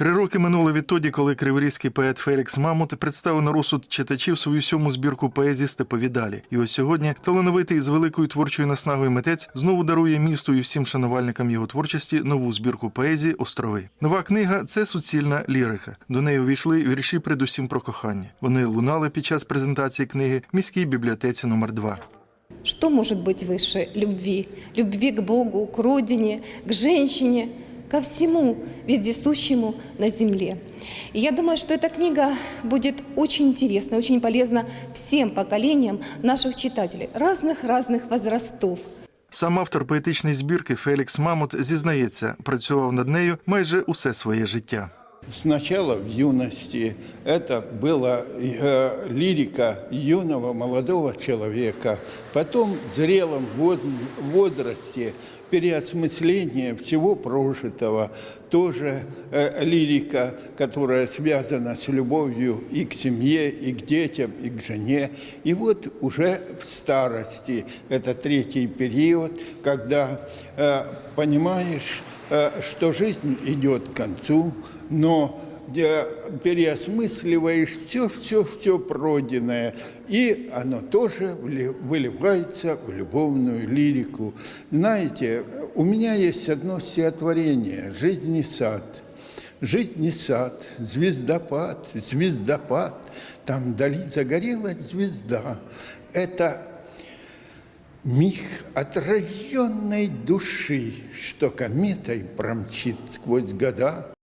Три роки минуло відтоді, коли криворізький поет Фелікс Мамут представив на розсуд читачів свою сьому збірку поезії Степові далі. І ось сьогодні талановитий з великою творчою наснагою митець знову дарує місту і всім шанувальникам його творчості нову збірку поезії Острови. Нова книга це суцільна лірика. До неї увійшли вірші передусім про кохання. Вони лунали під час презентації книги в міській бібліотеці номер 2 Что может быть выше любви? Любви к Богу, к родине, к женщине, ко всему вездесущему на земле. И я думаю, что эта книга будет очень интересна, очень полезна всем поколениям наших читателей разных-разных возрастов. Сам автор поетичної збірки Фелікс Мамут зізнається, працював над нею майже усе своє життя. Сначала в юности это была э, лирика юного молодого человека, потом в зрелом воз- возрасте переосмысление всего прожитого, тоже э, лирика, которая связана с любовью и к семье, и к детям, и к жене. И вот уже в старости, это третий период, когда э, понимаешь, э, что жизнь идет к концу, но где переосмысливаешь все, все, все пройденное, и оно тоже выливается в любовную лирику. Знаете, у меня есть одно стихотворение «Жизнь и сад». Жизнь не сад, звездопад, звездопад, там вдали загорелась звезда. Это Миг от районной души, что кометой промчит сквозь года.